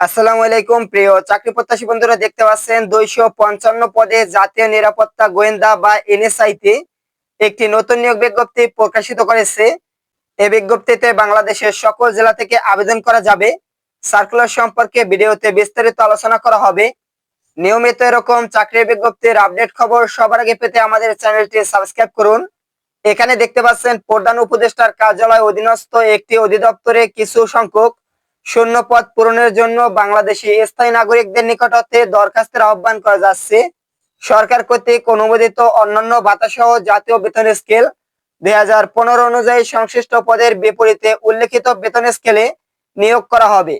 আসসালামু আলাইকুম, প্রিয় চাকরি প্রত্যাশী বন্ধুরা দেখতে পাচ্ছেন দুইশো পঞ্চান্ন পদে জাতীয় নিরাপত্তা গোয়েন্দা বা এনএসআই তে একটি নতুন নিয়োগ বিজ্ঞপ্তি প্রকাশিত করেছে। এই বিজ্ঞপ্তিতে বাংলাদেশের সকল জেলা থেকে আবেদন করা যাবে। সার্কুলার সম্পর্কে ভিডিওতে বিস্তারিত আলোচনা করা হবে। নিয়মিত এরকম চাকরির বিজ্ঞপ্তির আপডেট খবর সবার আগে পেতে আমাদের চ্যানেলটি সাবস্ক্রাইব করুন। এখানে দেখতে পাচ্ছেন প্রধান উপদেষ্টার কার্যালয় অধীনস্থ একটি অধিদপ্তরে কিছু সংখ্যক শূন্য পদ পূরণের জন্য বাংলাদেশি স্থায়ী নাগরিকদের নিকট হতে দরখাস্তের আহ্বান করা যাচ্ছে। সরকার কর্তৃক অনুমোদিত অন্যান্য ভাতা সহ জাতীয় বেতন স্কেল দুই হাজার পনেরো অনুযায়ী সংশ্লিষ্ট পদের বিপরীতে উল্লেখিত বেতন স্কেলে নিয়োগ করা হবে।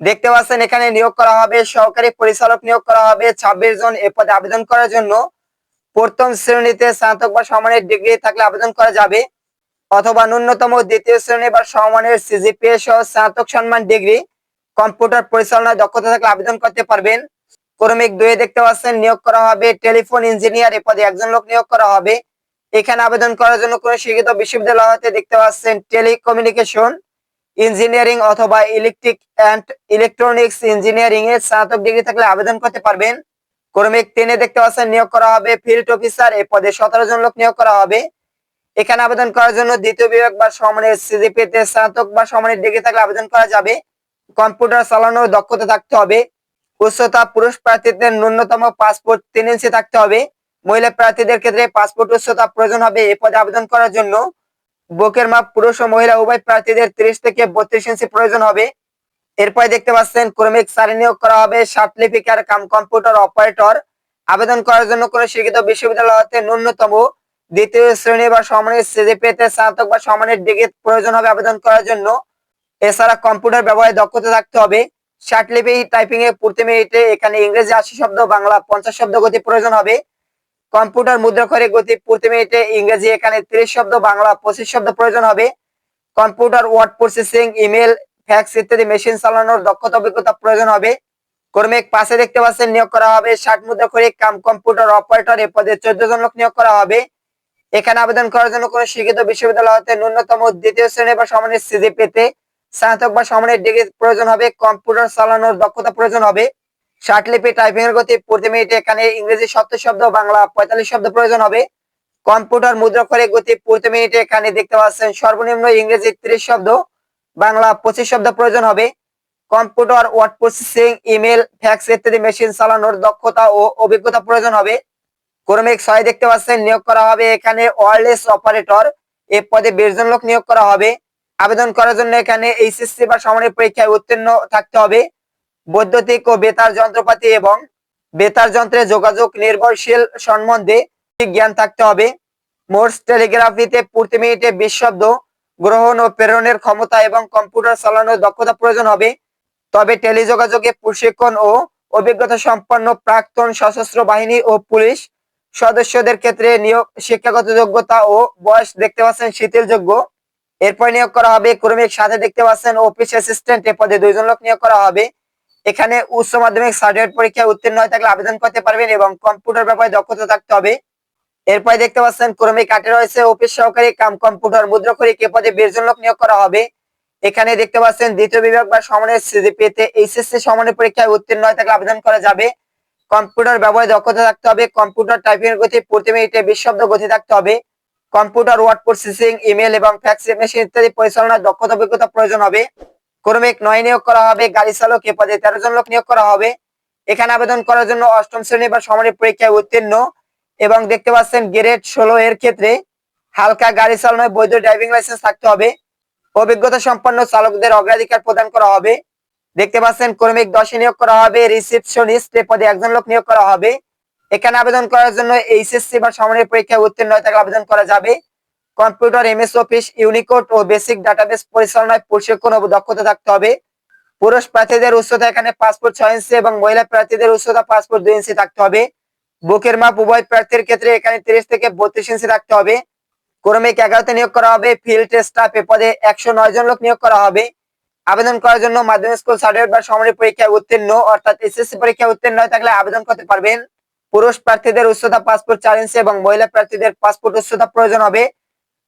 দেখতে পাচ্ছেন, এখানে নিয়োগ করা হবে, সহকারী পরিচালক নিয়োগ করা হবে, ছাব্বিশ জন এ পদে আবেদন করার জন্য প্রথম শ্রেণীতে স্নাতক বা সমানের ডিগ্রি থাকলে আবেদন করা যাবে। অথবা ন্যূনতম দ্বিতীয় শ্রেণি বা সমমানের সিজিপিএ সহ স্নাতক সম্মান ডিগ্রি, কম্পিউটার পরিচালনায় দক্ষতা থাকলে আবেদন করতে পারবেন। ক্রমিক দুয়ে দেখতে পাচ্ছেন, নিয়োগ করা হবে, টেলিফোন ইঞ্জিনিয়ার এ পদে একজন লোক নিয়োগ করা হবে। এখানে আবেদন করার জন্য কোন শিক্ষিত বিশ্ববিদ্যালয় হতে দেখতে পাচ্ছেন, টেলিকমিউনিকেশন, ইঞ্জিনিয়ারিং অথবা ইলেকট্রিক অ্যান্ড ইলেকট্রনিক্স ইঞ্জিনিয়ারিং এর স্নাতক ডিগ্রি থাকলে আবেদন করতে পারবেন। ক্রমিক তিনে দেখতে পাচ্ছেন, নিয়োগ করা হবে, ফিল্ড অফিসার এ পদে সতেরো জন লোক নিয়োগ করা হবে। এখানে আবেদন করার জন্য দ্বিতীয় বিভাগ বা সমানের সিজিপি তে স্নাতক বা সমানের ডিগ্রি থাকলে আবেদন করা যাবে। কম্পিউটার চালানোর দক্ষতা থাকতে হবে। উচ্চতা পুরুষ প্রার্থীদের ন্যূনতম পাসপোর্ট তিন ইঞ্চি থাকতে হবে। মহিলা প্রার্থীদের ক্ষেত্রে পাসপোর্ট উচ্চতা প্রয়োজন হবে। এ পদে আবেদন করার জন্য বুকের মাপ পুরুষ ও মহিলা উভয় প্রার্থীদের তিরিশ থেকে বত্রিশ ইঞ্চি প্রয়োজন হবে। এরপরে দেখতে পাচ্ছেন, ক্রমিক সারি নিয়োগ করা হবে। সার্টিফিকার কাম কম্পিউটার অপারেটর। আবেদন করার জন্য কোন শিক্ষিত বিশ্ববিদ্যালয় হতে ন্যূনতম দ্বিতীয় শ্রেণি বা সমানের সিজিপিএতে স্নাতক বা সমানের ডিগ্রি প্রয়োজন হবে আবেদন করার জন্য। এছাড়া কম্পিউটার ব্যবহারে দক্ষতা থাকতে হবে। শার্টলিপি টাইপিং এ প্রতি মিনিটে এখানে ইংরেজি আশি শব্দ, বাংলা পঞ্চাশ শব্দ গতি প্রয়োজন হবে। কম্পিউটার মুদ্রাক্ষরে গতি প্রতি মিনিটে ইংরেজি এখানে তিরিশ শব্দ, বাংলা পঁচিশ শব্দ প্রয়োজন হবে। Computer word processing, email, fax ইত্যাদি মেশিন চালানোর দক্ষতা, অভিজ্ঞতা প্রয়োজন হবে। কর্মিক পাশে দেখতে পাচ্ছেন নিয়োগ করা হবে। ষাট মুদ্রাক্ষরে কাম কম্পিউটার অপারেটর এ পদে চোদ্দ জন লোক নিয়োগ করা হবে। এখানে আবেদন করার জন্য কোন শিক্ষিত বিশ্ববিদ্যালয় হতে ন্যূনতম দ্বিতীয় শ্রেণি বা সমানের সিজি পেতে স্নাতক বা সমানের ডিগ্রি প্রয়োজন হবে, কম্পিউটার চালানোর দক্ষতা প্রয়োজন হবে শার্টলিপি টাইপিং এর গতি প্রতি মিনিটে এখানে ইংরেজি সত্তর শব্দ, বাংলা পঁয়তাল্লিশ শব্দ প্রয়োজন হবে, কম্পিউটার মুদ্রাক্ষরে গতি প্রতি মিনিটে এখানে দেখতে পাচ্ছেন সর্বনিম্ন ইংরেজি ত্রিশ শব্দ, বাংলা পঁচিশ শব্দ প্রয়োজন হবে, computer word processing email fax ইত্যাদি মেশিন চালানোর দক্ষতা ও অভিজ্ঞতা প্রয়োজন হবে ক্রমিক ছয় দেখতে পাচ্ছেন, নিয়োগ করা হবে এখানে ওয়ারলেস অপারেটর। এ পদে বিশ জন লোক নিয়োগ করা হবে। আবেদন করার জন্য এখানে এইচএসসি বা সমানের পরীক্ষায় উত্তীর্ণ থাকতে হবে। বৈদ্যুতিক ও বেতার যন্ত্রপাতি এবং বেতার যন্ত্রে যোগাযোগ নির্ভরশীল সম্বন্ধে জ্ঞান থাকতে হবে। মোর্স টেলিগ্রাফিতে প্রতি মিনিটে বিশ শব্দ গ্রহণ ও প্রেরণের ক্ষমতা এবং কম্পিউটার চালানোর দক্ষতা প্রয়োজন হবে। তবে টেলিযোগাযোগে প্রশিক্ষণ ও অভিজ্ঞতা সম্পন্ন প্রাক্তন সশস্ত্র বাহিনী ও পুলিশ সদস্যদের ক্ষেত্রে নিয়োগ, শিক্ষাগত যোগ্যতা ও বয়স দেখতে পাচ্ছেন শিথিলযোগ্য এরপর নিয়োগ করা হবে ক্রমিক সাথে দেখতে পাচ্ছেন অফিস অ্যাসিস্ট্যান্ট এ পদে দুইজন লোক নিয়োগ করা হবে। এখানে উচ্চ মাধ্যমিক সার্টিফিকেট পরীক্ষায় উত্তীর্ণ হয়ে থাকলে আবেদন করতে পারবেন এবং কম্পিউটার ব্যাপারে দক্ষতা থাকতে হবে। এরপরে দেখতে পাচ্ছেন ক্রমিক আটে রয়েছে অফিস সহকারী কাম কম্পিউটার মুদ্রাক্ষরিক এ পদে বিশ জন লোক নিয়োগ করা হবে। এখানে দেখতে পাচ্ছেন দ্বিতীয় বিভাগ বা সমানের সিজিপিএতে এইচএসসি সমানের পরীক্ষায় উত্তীর্ণ হয়ে থাকলে আবেদন করা যাবে। কম্পিউটার ব্যবহারে দক্ষতা থাকতে হবে, কম্পিউটার টাইপিং এর গতি প্রতি মিনিটে বিশ শব্দ গতি থাকতে হবে, কম্পিউটার ওয়ার্ড প্রসেসিং ইমেল এবং ফ্যাক্স মেশিন ইত্যাদি পরিচালনার দক্ষতা অভিজ্ঞতা প্রয়োজন হবে, ক্রমিক নয় নিয়োগ করা হবে, গাড়ি চালক এ পদে তেরো জন লোক নিয়োগ করা হবে, এখানে আবেদন করার জন্য অষ্টম শ্রেণি বা সমানের পরীক্ষায় উত্তীর্ণ এবং দেখতে পাচ্ছেন গ্রেড ষোলো এর ক্ষেত্রে হালকা গাড়ি চালানোয় বৈধ ড্রাইভিং লাইসেন্স থাকতে হবে, অভিজ্ঞতা সম্পন্ন চালকদের অগ্রাধিকার প্রদান করা হবে দেখতে পাচ্ছেন, কর্মিক দশে নিয়োগ করা হবে, রিসিপশনিস্ট পদে একজন লোক নিয়োগ করা হবে। এখানে আবেদন করার জন্য এইচএসসি বা সমানের পরীক্ষায় উত্তীর্ণ হয়ে থাকলে আবেদন করা যাবে। কম্পিউটার, এমএস অফিস, ইউনিকোড ও বেসিক ডাটাবেস পরিচালনায় প্রশিক্ষণ ও দক্ষতা থাকতে হবে। পুরুষ প্রার্থীদের উচ্চতা এখানে পাসপোর্ট ছয় ইঞ্চি এবং মহিলা প্রার্থীদের উচ্চতা পাসপোর্ট দুই ইঞ্চি থাকতে হবে। বুকের মাপ উভয় প্রার্থীর ক্ষেত্রে এখানে তিরিশ থেকে বত্রিশ ইঞ্চি থাকতে হবে। ক্রমিক এগারোতে নিয়োগ করা হবে, ফিল্ড স্টাফ এ পদে একশো নয় জন লোক নিয়োগ করা হবে। আবেদন করার জন্য মাধ্যমিক স্কুল সার্টিফিকেট বা সমানের পরীক্ষায় উত্তীর্ণ, অর্থাৎ এসএসসি পরীক্ষায় উত্তীর্ণ হয়ে থাকলে আবেদন করতে পারবেন। পুরুষ প্রার্থীদের উচ্চতা পাসপোর্ট চার ইঞ্চি এবং মহিলা প্রার্থীদের পাসপোর্ট উচ্চতা প্রয়োজন হবে।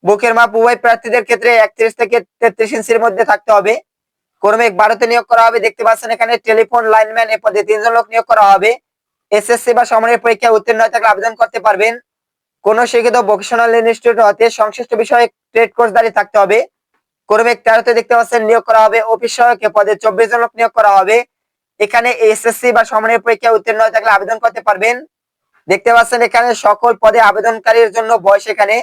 বুকের মাপ উভয় প্রার্থীদের ক্ষেত্রে একত্রিশ থেকে তেত্রিশ ইঞ্চির মধ্যে থাকতে হবে। কর্মিক বারোতে নিয়োগ করা হবে। দেখতে পাচ্ছেন এখানে টেলিফোন, লাইনম্যান এ পদে তিনজন লোক নিয়োগ করা হবে। এসএসসি বা সমরের পরীক্ষায় উত্তীর্ণ হয়ে থাকলে আবেদন করতে পারবেন। কোন শিক্ষিত ভোকেশনাল ইনস্টিটিউট হতে সংশ্লিষ্ট বিষয়ে ট্রেড কোর্স দাঁড়িয়ে থাকতে হবে। কর্মিক তেরোতে দেখতে পাচ্ছেন নিয়োগ করা হবে অফিস সহায়ক পদে চব্বিশ জন লোক নিয়োগ করা হবে। এখানে এসএসসি বা সমরের পরীক্ষায় উত্তীর্ণ হয়ে থাকলে আবেদন করতে পারবেন। দেখতে পাচ্ছেন এখানে সকল পদে আবেদনকারীর জন্য বয়স এখানে।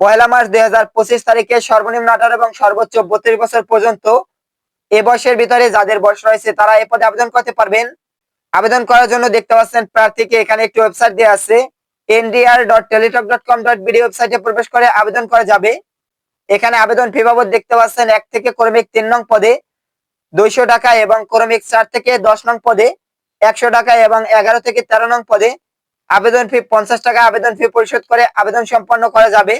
পয়লা মার্চ দুই হাজার পঁচিশ তারিখে সর্বনিম্ন আঠারো এবং সর্বোচ্চ বত্রিশ বছর পর্যন্ত এ বয়সের ভিতরে যাদের বয়স রয়েছে তারা এ পদে আবেদন করতে পারবেন। আবেদন করার জন্য দেখতে পাচ্ছেন প্রার্থীকে এখানে একটি ওয়েবসাইট দেওয়া আছে, NDR dot Teletalk dot com dot BD ওয়েবসাইটে প্রবেশ করে আবেদন করা যাবে। এখানে আবেদন ফি বাবদ দেখতে পাচ্ছেন এক থেকে ক্রমিক তিন নং পদে দুইশো টাকা এবং কর্মিক চার থেকে দশ নং পদে একশো টাকা এবং এগারো থেকে তেরো নং পদে আবেদন ফি পঞ্চাশ টাকা। আবেদন ফি পরিশোধ করে আবেদন সম্পন্ন করা যাবে।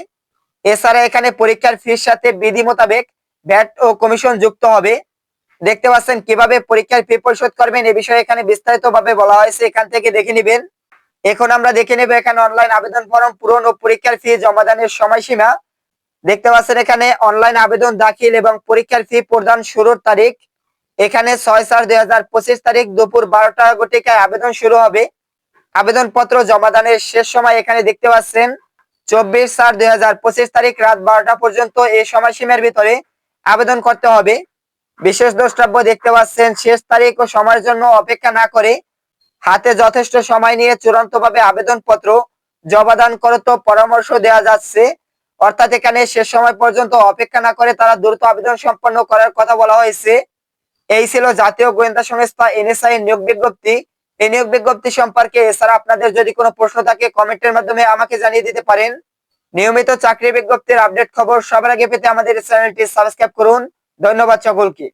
এছাড়া এখানে পরীক্ষার ফির সাথে বিধি মোতাবেক ভ্যাট ও কমিশন যুক্ত হবে। দেখতে পাচ্ছেন কীভাবে পরীক্ষার ফি পরিশোধ করবেন এ বিষয়ে এখানে বিস্তারিত ভাবে বলা হয়েছে। এখান থেকে দেখে নেবেন। এখন আমরা দেখে নেব এখানে অনলাইন আবেদন ফর্ম পূরণ ও পরীক্ষার ফি জমাদানের সময়সীমা। দেখতে পাচ্ছেন এখানে অনলাইন আবেদন, দাখিল এবং পরীক্ষার ফি প্রদান শুরুর তারিখ। এখানে ছয় চার দুই তারিখ দুপুর বারোটা ঘটিকায় আবেদন শুরু হবে। আবেদনপত্র জমাদানের শেষ সময় এখানে দেখতে পাচ্ছেন, চব্বিশ চার দুই তারিখ রাত বারোটা পর্যন্ত এই সময়সীমার ভিতরে আবেদন করতে হবে। বিশেষ দ্রষ্টব্য দেখতে পাচ্ছেন, শেষ তারিখ ও সময়ের জন্য অপেক্ষা না করে হাতে যথেষ্ট সময় নিয়ে চূড়ান্তভাবে আবেদনপত্র জমাদান করতে পরামর্শ দেওয়া যাচ্ছে। অর্থাৎ এখানে শেষ সময় পর্যন্ত অপেক্ষা না করে তারা দ্রুত আবেদন সম্পন্ন করার কথা বলা হয়েছে। এই ছিল জাতীয় গোয়েন্দা সংস্থা এনএসআই নিয়োগ বিজ্ঞপ্তি। এই নিয়োগ বিজ্ঞপ্তি সম্পর্কে এছাড়া আপনাদের যদি কোনো প্রশ্ন থাকে, কমেন্টের মাধ্যমে আমাকে জানিয়ে দিতে পারেন। নিয়মিত চাকরি বিজ্ঞপ্তির আপডেট খবর সবার আগে পেতে আমাদের চ্যানেলটি সাবস্ক্রাইব করুন। ধন্যবাদ সকলকে।